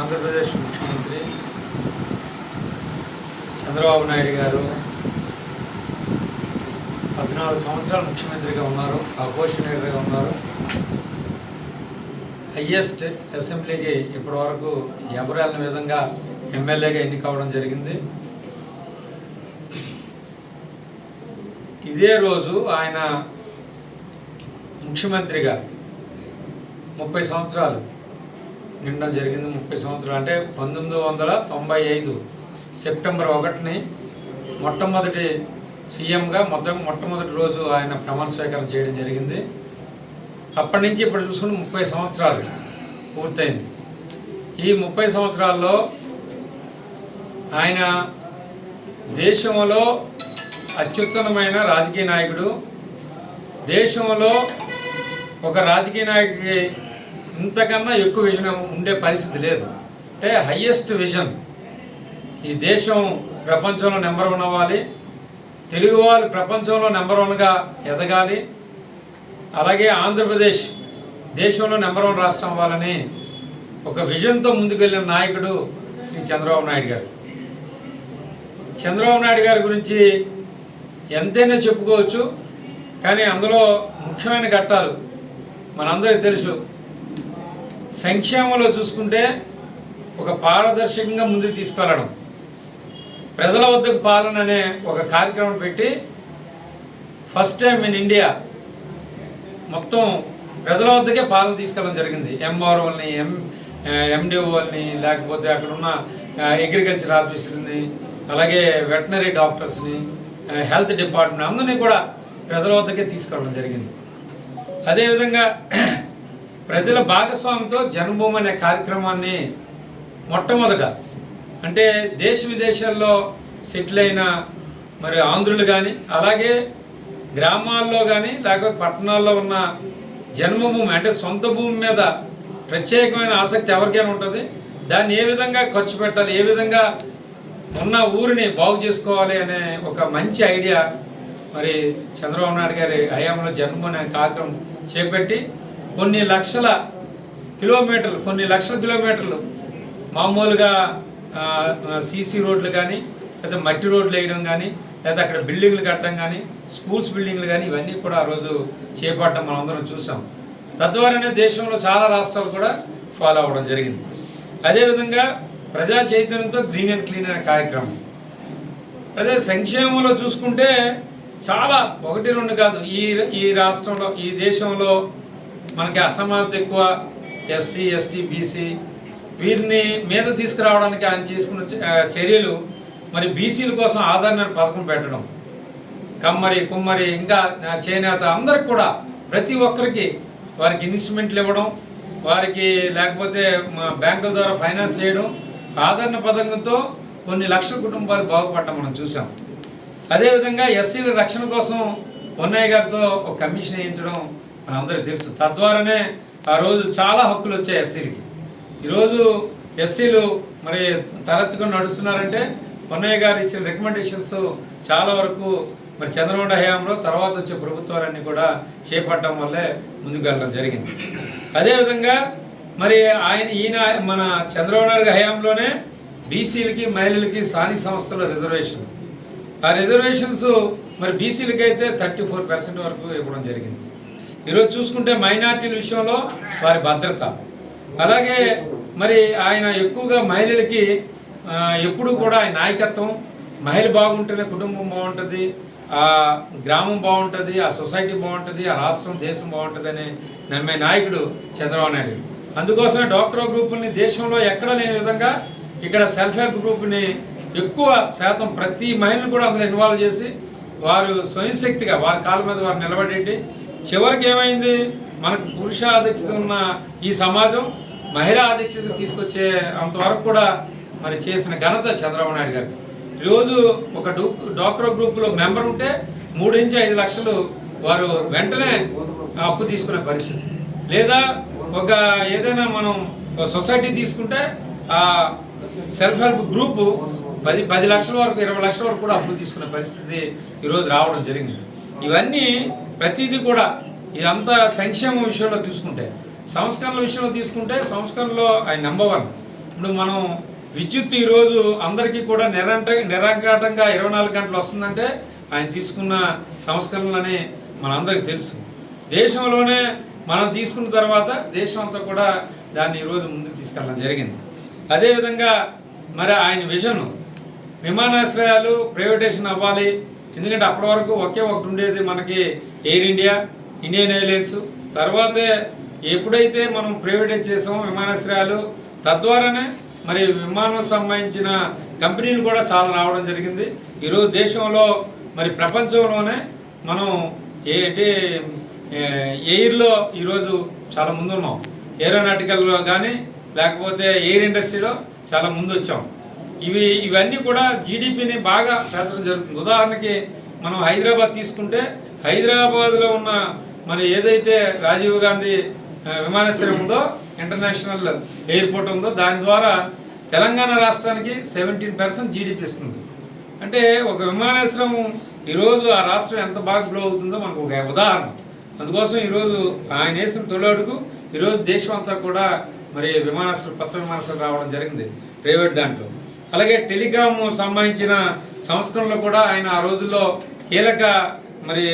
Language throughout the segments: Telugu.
ఆంధ్రప్రదేశ్ ముఖ్యమంత్రి చంద్రబాబు నాయుడు గారు పద్నాలుగు సంవత్సరాలు ముఖ్యమంత్రిగా ఉన్నారు అపోజిషన్ లీడర్గా ఉన్నారు. హయ్యెస్ట్ అసెంబ్లీకి ఇప్పటివరకు ఎవరు వెళ్ళిన విధంగా ఎమ్మెల్యేగా ఎన్నికవడం జరిగింది. ఇదే రోజు ఆయన ముఖ్యమంత్రిగా ముప్పై సంవత్సరాలు నిండడం జరిగింది ముప్పై సంవత్సరాలు. అంటే పంతొమ్మిది వందల తొంభై ఐదు సెప్టెంబర్ ఒకటిని మొట్టమొదటి సీఎంగా మొత్తం మొట్టమొదటి రోజు ఆయన ప్రమాణ స్వీకారం చేయడం జరిగింది. అప్పటి నుంచి ఇప్పుడు చూసుకుంటే ముప్పై సంవత్సరాలు పూర్తయింది. ఈ ముప్పై సంవత్సరాల్లో ఆయన దేశంలో అత్యుత్తమమైన రాజకీయ నాయకుడు దేశంలో ఒక రాజకీయ నాయకుడికి ఇంతకన్నా ఎక్కువ విజన్ ఉండే పరిస్థితి లేదు. అంటే హయ్యెస్ట్ విజన్ ఈ దేశం ప్రపంచంలో నెంబర్ వన్ అవ్వాలి. తెలుగు వాళ్ళు ప్రపంచంలో నెంబర్ వన్గా ఎదగాలి. అలాగే ఆంధ్రప్రదేశ్ దేశంలో నెంబర్ వన్ రాష్ట్రం అవ్వాలని ఒక విజన్తో ముందుకెళ్ళిన నాయకుడు శ్రీ చంద్రబాబు నాయుడు గారు. చంద్రబాబు నాయుడు గారి గురించి ఎంతైనా చెప్పుకోవచ్చు. కానీ అందులో ముఖ్యమైన ఘట్టాలు మనందరికీ తెలుసు. సంక్షేమంలో చూసుకుంటే ఒక పారదర్శకంగా ముందుకు తీసుకెళ్ళడం ప్రజల వద్దకు పాలన అనే ఒక కార్యక్రమం పెట్టి ఫస్ట్ టైం ఇన్ ఇండియా మొత్తం ప్రజల వద్దకే పాలన తీసుకెళ్ళడం జరిగింది. ఎంఆర్ఓల్ని ఎం ఎండిఓల్ని లేకపోతే అక్కడ ఉన్న eh, అగ్రికల్చర్ ఆఫీసర్ని అలాగే వెటనరీ డాక్టర్స్ని హెల్త్ డిపార్ట్మెంట్ అందరినీ కూడా ప్రజల వద్దకే తీసుకెళ్ళడం జరిగింది. అదేవిధంగా ప్రజల భాగస్వామ్యంతో జన్మభూమి అనే కార్యక్రమాన్ని మొట్టమొదట అంటే దేశ విదేశాల్లో సెటిల్ అయిన మరి ఆంధ్రులు కానీ అలాగే గ్రామాల్లో కానీ లేకపోతే పట్టణాల్లో ఉన్న జన్మభూమి అంటే సొంత భూమి మీద ప్రత్యేకమైన ఆసక్తి ఎవరికైనా ఉంటుంది? దాన్ని ఏ విధంగా ఖర్చు పెట్టాలి? ఏ విధంగా ఉన్న ఊరిని బాగు చేసుకోవాలి అనే ఒక మంచి ఐడియా మరి చంద్రబాబు నాయుడు గారి హయాంలో జన్మభూమి అనే కార్యక్రమం చేపట్టి కొన్ని లక్షల కిలోమీటర్లు కొన్ని లక్షల కిలోమీటర్లు మామూలుగా సీసీ రోడ్లు కానీ లేదా మట్టి రోడ్లు వేయడం కానీ లేదా అక్కడ బిల్డింగ్లు కట్టడం కానీ స్కూల్స్ బిల్డింగ్లు కానీ ఇవన్నీ కూడా ఆ రోజు చేపట్టడం మనం అందరం చూసాం. తద్వారానే దేశంలో చాలా రాష్ట్రాలు కూడా ఫాలో అవ్వడం జరిగింది. అదేవిధంగా ప్రజా చైతన్యంతో గ్రీన్ అండ్ క్లీన్ అనే కార్యక్రమం. అదే సంక్షేమంలో చూసుకుంటే చాలా ఒకటి రెండు కాదు ఈ ఈ రాష్ట్రంలో ఈ దేశంలో మనకి అసమానత ఎక్కువ ఎస్సీ ఎస్టీ బీసీ వీరిని మీద తీసుకురావడానికి ఆయన తీసుకున్న చర్యలు మరి బీసీల కోసం ఆదరణ పథకం పెట్టడం. కమ్మరి కుమ్మరి ఇంకా చేనేత అందరికి కూడా ప్రతి ఒక్కరికి వారికి ఇన్వెస్ట్మెంట్లు ఇవ్వడం వారికి లేకపోతే మా బ్యాంకుల ద్వారా ఫైనాన్స్ చేయడం ఆదరణ పథకంతో కొన్ని లక్షల కుటుంబాలు బాగుపడటం మనం చూసాం. అదేవిధంగా ఎస్సీల రక్షణ కోసం ఉన్నాయ్ గారితో ఒక కమిషన్ వేయించడం మనందరికీ తెలుసు. తద్వారానే ఆ రోజు చాలా హక్కులు వచ్చాయి ఎస్సీలకి. ఈరోజు ఎస్సీలు మరి తలెత్తుకొని నడుస్తున్నారంటే పొన్నయ్య గారు ఇచ్చిన రికమెండేషన్స్ చాలా వరకు మరి చంద్రబాబు హయాంలో తర్వాత వచ్చే ప్రభుత్వాలన్నీ కూడా చేపట్టడం వల్లే ముందుకు వెళ్ళడం జరిగింది. అదేవిధంగా మరి ఆయన ఈయన మన చంద్రబాబు నాయుడు హయాంలోనే బీసీలకి మహిళలకి స్థానిక సంస్థల రిజర్వేషన్ ఆ రిజర్వేషన్స్ మరి బీసీలకైతే థర్టీ ఫోర్ పర్సెంట్ వరకు ఇవ్వడం జరిగింది. ఈరోజు చూసుకుంటే మైనార్టీల విషయంలో వారి భద్రత. అలాగే మరి ఆయన ఎక్కువగా మహిళలకి ఎప్పుడు కూడా ఆయన నాయకత్వం మహిళ బాగుంటేనే కుటుంబం బాగుంటుంది ఆ గ్రామం బాగుంటుంది ఆ సొసైటీ బాగుంటుంది ఆ రాష్ట్రం దేశం బాగుంటుంది నమ్మే నాయకుడు చంద్రబాబు నాయుడు. అందుకోసమే డోక్రో గ్రూపుల్ని దేశంలో ఎక్కడ లేని విధంగా ఇక్కడ సెల్ఫ్ హెల్ప్ గ్రూప్ని ఎక్కువ శాతం ప్రతి మహిళను కూడా అందులో ఇన్వాల్వ్ చేసి వారు స్వయంశక్తిగా వారి కాళ్ళ మీద వారు నిలబడేటి చివరికి ఏమైంది? మనకు పురుష అధ్యక్షత ఉన్న ఈ సమాజం మహిళా అధ్యక్షత తీసుకొచ్చే అంతవరకు కూడా మరి చేసిన ఘనత చంద్రబాబు నాయుడు గారికి ఈరోజు ఒక డూ డాక్రో గ్రూప్లో మెంబర్ ఉంటే మూడు నుంచి ఐదు లక్షలు వారు వెంటనే అప్పు తీసుకునే పరిస్థితి. లేదా ఒక ఏదైనా మనం ఒక సొసైటీ తీసుకుంటే ఆ సెల్ఫ్ హెల్ప్ గ్రూపు పది పది లక్షల వరకు ఇరవై లక్షల వరకు కూడా అప్పులు తీసుకునే పరిస్థితి ఈరోజు రావడం జరిగింది. ఇవన్నీ ప్రతిదీ కూడా ఇదంతా సంక్షేమ విషయంలో తీసుకుంటే సంస్కరణల విషయంలో తీసుకుంటే సంస్కరణలో ఆయన నెంబర్ వన్ ఇప్పుడు మనం విద్యుత్ ఈరోజు అందరికీ కూడా నిరంట నిరంకాటంగా ఇరవై నాలుగు గంటలు వస్తుందంటే ఆయన తీసుకున్న సంస్కరణలని మనందరికీ తెలుసు. దేశంలోనే మనం తీసుకున్న తర్వాత దేశం అంతా కూడా దాన్ని ఈరోజు ముందుకు తీసుకెళ్ళడం జరిగింది. అదేవిధంగా మరి ఆయన విజన్ విమానాశ్రయాలు ప్రైవేటేషన్ అవ్వాలి. ఎందుకంటే అప్పటి వరకు ఒకే ఒకటి ఉండేది మనకి ఎయిర్ ఇండియా ఇండియన్ ఎయిర్లైన్స్. తర్వాతే ఎప్పుడైతే మనం ప్రైవేటైజ్ చేసామో విమానాశ్రయాలు తద్వారానే మరి విమానం సంబంధించిన కంపెనీలు కూడా చాలా రావడం జరిగింది. ఈరోజు దేశంలో మరి ప్రపంచంలోనే మనం ఏ అంటే ఎయిర్లో ఈరోజు చాలా ముందున్నాం. ఏరోనాటికల్లో కానీ లేకపోతే ఎయిర్ ఇండస్ట్రీలో చాలా ముందు వచ్చాం ఇవి ఇవన్నీ కూడా జీడిపిని బాగా పెంచడం జరుగుతుంది. ఉదాహరణకి మనం హైదరాబాద్ తీసుకుంటే హైదరాబాద్లో ఉన్న మన ఏదైతే రాజీవ్ గాంధీ విమానాశ్రయం ఉందో ఇంటర్నేషనల్ ఎయిర్పోర్ట్ ఉందో దాని ద్వారా తెలంగాణ రాష్ట్రానికి సెవెంటీన్ పర్సెంట్ జీడిపి ఇస్తుంది. అంటే ఒక విమానాశ్రయం ఈరోజు ఆ రాష్ట్రం ఎంత బాగా గ్రో అవుతుందో మనకు ఒక ఉదాహరణ. అందుకోసం ఈరోజు ఆయన వేసిన తొలి అడుగు ఈరోజు దేశం అంతా కూడా మరి విమానాశ్రయం పత్ర విమానాశ్రయం రావడం జరిగింది. ప్రైవేట్ దాంట్లో. అలాగే టెలిగ్రామ్ సంబంధించిన సంస్కరణలు కూడా ఆయన ఆ రోజుల్లో కీలక మరి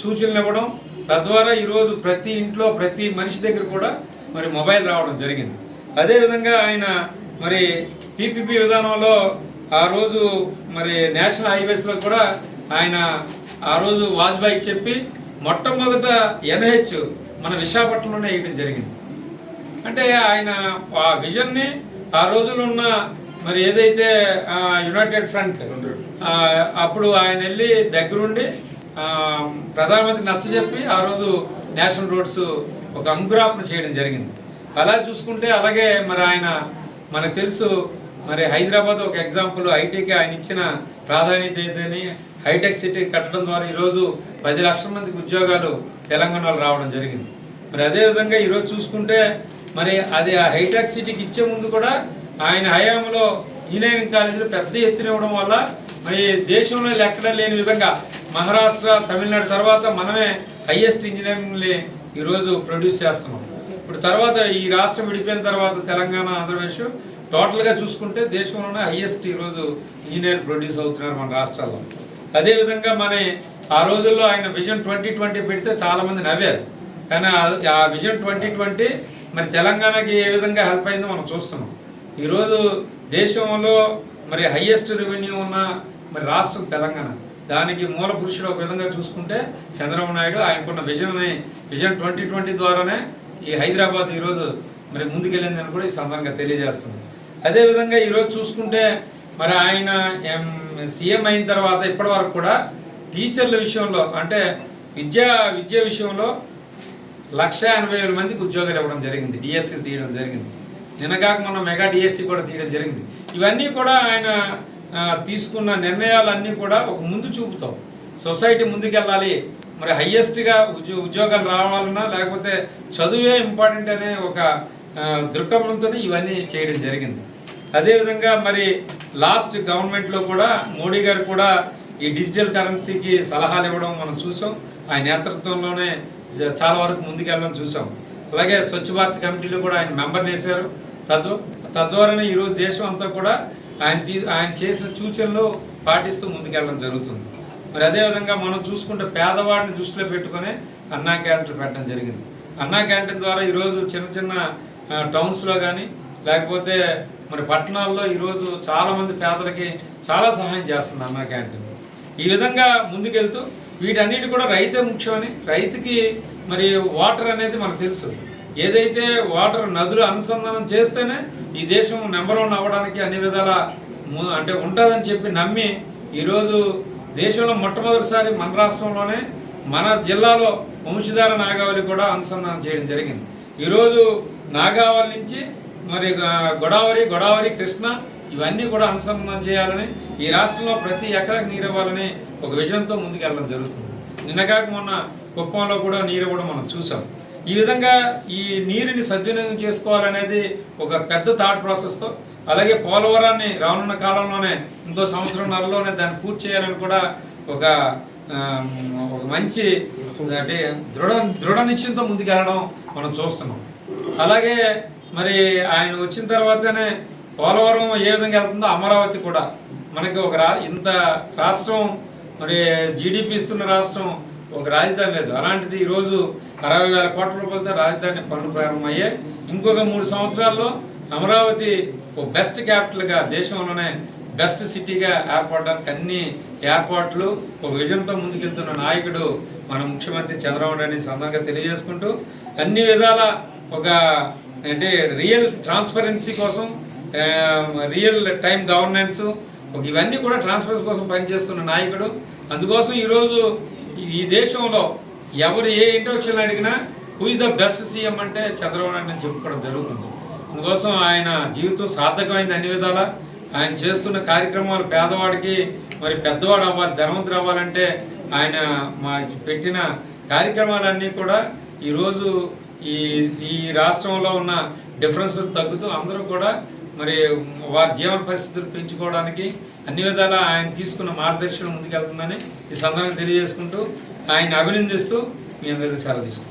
సూచనలు ఇవ్వడం తద్వారా ఈరోజు ప్రతి ఇంట్లో ప్రతి మనిషి దగ్గర కూడా మరి మొబైల్ రావడం జరిగింది. అదేవిధంగా ఆయన మరి పీపీపీ విధానంలో ఆ రోజు మరి నేషనల్ హైవేస్లో కూడా ఆయన ఆ రోజు వాజ్పేయి చెప్పి మొట్టమొదట ఎన్హెచ్ మన విశాఖపట్నంలోనే వేయడం జరిగింది. అంటే ఆయన ఆ విజన్ని ఆ రోజుల్లో ఉన్న మరి ఏదైతే యునైటెడ్ ఫ్రంట్ అప్పుడు ఆయన వెళ్ళి దగ్గరుండి ప్రధానమంత్రి నచ్చజెప్పి ఆ రోజు నేషనల్ రోడ్స్ ఒక అంకురాపణ చేయడం జరిగింది. అలా చూసుకుంటే అలాగే మరి ఆయన మనకు తెలుసు మరి హైదరాబాద్ ఒక ఎగ్జాంపుల్ ఐటీకి ఆయన ఇచ్చిన ప్రాధాన్యత ఏదని హైటెక్ సిటీ కట్టడం ద్వారా ఈరోజు పది లక్షల మందికి ఉద్యోగాలు తెలంగాణలో రావడం జరిగింది. మరి అదేవిధంగా ఈరోజు చూసుకుంటే మరి అది ఆ హైటెక్ సిటీకి ఇచ్చే ముందు కూడా ఆయన హయాంలో ఇంజనీరింగ్ కాలేజీలు పెద్ద ఎత్తున ఇవ్వడం వల్ల మరి దేశంలో ఎక్కడా లేని విధంగా మహారాష్ట్ర తమిళనాడు తర్వాత మనమే హైయెస్ట్ ఇంజనీరింగ్ని ఈరోజు ప్రొడ్యూస్ చేస్తున్నాం. ఇప్పుడు తర్వాత ఈ రాష్ట్రం విడిపోయిన తర్వాత తెలంగాణ ఆంధ్రప్రదేశ్ టోటల్గా చూసుకుంటే దేశంలోనే హయ్యెస్ట్ ఈరోజు ఇంజనీర్ ప్రొడ్యూస్ అవుతున్నారు మన రాష్ట్రాల్లో. అదేవిధంగా మన ఆ రోజుల్లో ఆయన విజన్ ట్వంటీ ట్వంటీ పెడితే చాలామంది నవ్వారు. కానీ ఆ- ఆ విజన్ ట్వంటీ ట్వంటీ మరి తెలంగాణకి ఏ విధంగా హెల్ప్ అయిందో మనం చూస్తున్నాం. ఈరోజు దేశంలో మరి హయ్యెస్ట్ రెవెన్యూ ఉన్న మరి రాష్ట్రం తెలంగాణ. దానికి మూల పురుషుడు ఒక విధంగా చూసుకుంటే చంద్రబాబు నాయుడు ఆయనకున్న విజన్ని విజన్ ట్వంటీ ట్వంటీ ద్వారానే ఈ హైదరాబాద్ ఈరోజు మరి ముందుకెళ్ళిందని కూడా ఈ సందర్భంగా తెలియజేస్తుంది. అదేవిధంగా ఈరోజు చూసుకుంటే మరి ఆయన ఎం సీఎం అయిన తర్వాత ఇప్పటి వరకు కూడా టీచర్ల విషయంలో అంటే విద్యా విద్య విషయంలో లక్ష ఎనభై వేల మందికి ఉద్యోగాలు ఇవ్వడం జరిగింది డిఎస్సి తీయడం జరిగింది. నిన్నగాక మొన్న మెగా డిఎస్సి కూడా తీయడం జరిగింది. ఇవన్నీ కూడా ఆయన తీసుకున్న నిర్ణయాలన్నీ కూడా ఒక ముందు చూపుతాం. సొసైటీ ముందుకెళ్ళాలి. మరి హయ్యెస్ట్గా ఉద్యో ఉద్యోగాలు రావాలన్నా లేకపోతే చదువే ఇంపార్టెంట్ అనే ఒక ఆ, దృక్పథంతో ఇవన్నీ చేయడం జరిగింది. అదేవిధంగా మరి లాస్ట్ గవర్నమెంట్లో కూడా మోడీ గారు కూడా ఈ డిజిటల్ కరెన్సీకి సలహాలు ఇవ్వడం మనం చూసాం. ఆయన నేతృత్వంలోనే చాలా వరకు ముందుకెళ్ళడం చూసాం. అలాగే స్వచ్ఛ భారత్ కమిటీలో కూడా ఆయన మెంబర్ వేశారు. తద్వ తద్వారానే ఈరోజు దేశం అంతా కూడా ఆయన తీ ఆయన చేసిన సూచనలు పాటిస్తూ ముందుకెళ్ళడం జరుగుతుంది. మరి అదేవిధంగా మనం చూసుకుంటే పేదవాడిని దృష్టిలో పెట్టుకొని అన్నా క్యాంటీన్ పెట్టడం జరిగింది. అన్నా క్యాంటీన్ ద్వారా ఈరోజు చిన్న చిన్న టౌన్స్లో కానీ లేకపోతే మరి పట్టణాల్లో ఈరోజు చాలామంది పేదలకి చాలా సహాయం చేస్తుంది అన్నా క్యాంటీన్. ఈ విధంగా ముందుకెళ్తూ వీటన్నిటి కూడా రైతే ముఖ్యమని రైతుకి మరి వాటర్ అనేది మనకు తెలుసు. ఏదైతే వాటర్ నదులు అనుసంధానం చేస్తేనే ఈ దేశం నెంబర్ వన్ అవ్వడానికి అన్ని విధాల అంటే ఉంటుందని చెప్పి నమ్మి ఈరోజు దేశంలో మొట్టమొదటిసారి మన రాష్ట్రంలోనే మన జిల్లాలో వంశధార నాగావళి కూడా అనుసంధానం చేయడం జరిగింది. ఈరోజు నాగావళి నుంచి మరి గోదావరి గోదావరి కృష్ణ ఇవన్నీ కూడా అనుసంధానం చేయాలని ఈ రాష్ట్రంలో ప్రతి ఎకరాకి నీరు ఇవ్వాలని ఒక విజయంతో ముందుకెళ్ళడం జరుగుతుంది. నిన్నగాక మొన్న కుప్పంలో కూడా నీరు ఇవ్వడం మనం చూసాం. ఈ విధంగా ఈ నీరుని సద్వినియోగం చేసుకోవాలనేది ఒక పెద్ద థాట్ ప్రాసెస్తో అలాగే పోలవరాన్ని రానున్న కాలంలోనే ఇంకో సంవత్సరం నెలలోనే దాన్ని పూర్తి చేయాలని కూడా ఒక ఒక మంచి అంటే దృఢ దృఢ నిశ్చయంతో ముందుకెళ్ళడం మనం చూస్తున్నాం. అలాగే మరి ఆయన వచ్చిన తర్వాతనే పోలవరం ఏ విధంగా వెళ్తుందో అమరావతి కూడా మనకి ఒక రా ఇంత రాష్ట్రం మరి జీడిపి ఇస్తున్న రాష్ట్రం ఒక రాజధాని లేదు. అలాంటిది ఈరోజు అరవై వేల కోట్ల రూపాయలతో రాజధాని పనులు ప్రారంభమయ్యాయి. ఇంకొక మూడు సంవత్సరాల్లో అమరావతి ఒక బెస్ట్ క్యాపిటల్గా దేశంలోనే బెస్ట్ సిటీగా ఏర్పడడానికి అన్ని ఏర్పాట్లు ఒక విజయంతో ముందుకెళ్తున్న నాయకుడు మన ముఖ్యమంత్రి చంద్రబాబు నాయుడు సందర్భంగా తెలియజేసుకుంటూ అన్ని విధాల ఒక అంటే రియల్ ట్రాన్స్పరెన్సీ కోసం రియల్ టైం గవర్నెన్స్ ఇవన్నీ కూడా ట్రాన్స్పరెన్సీ కోసం పనిచేస్తున్న నాయకుడు. అందుకోసం ఈరోజు ఈ దేశంలో ఎవరు ఏ ఇంటర్వ్యూషన్ అడిగినా who is the best CM అంటే చంద్రబాబు నాయుడు అని చెప్పుకోవడం జరుగుతుంది. అందుకోసం ఆయన జీవితం సార్థకమైంది అన్ని విధాలా. ఆయన చేస్తున్న కార్యక్రమాలు పేదవాడికి మరి పెద్దవాడు అవ్వాలి ధనవంతుడు అవ్వాలంటే ఆయన మా పెట్టిన కార్యక్రమాలన్నీ కూడా ఈరోజు ఈ ఈ రాష్ట్రంలో ఉన్న డిఫరెన్సెస్ తగ్గుతూ అందరూ కూడా మరి వారి జీవన పరిస్థితులు పెంచుకోవడానికి అన్ని విధాలా ఆయన తీసుకున్న మార్గదర్శనం ముందుకెళ్తుందని ఈ సందర్భంగా తెలియజేసుకుంటూ ఆయన అభినందిస్తూ మీ అందరికీ సెలవు తీసుకుంటాం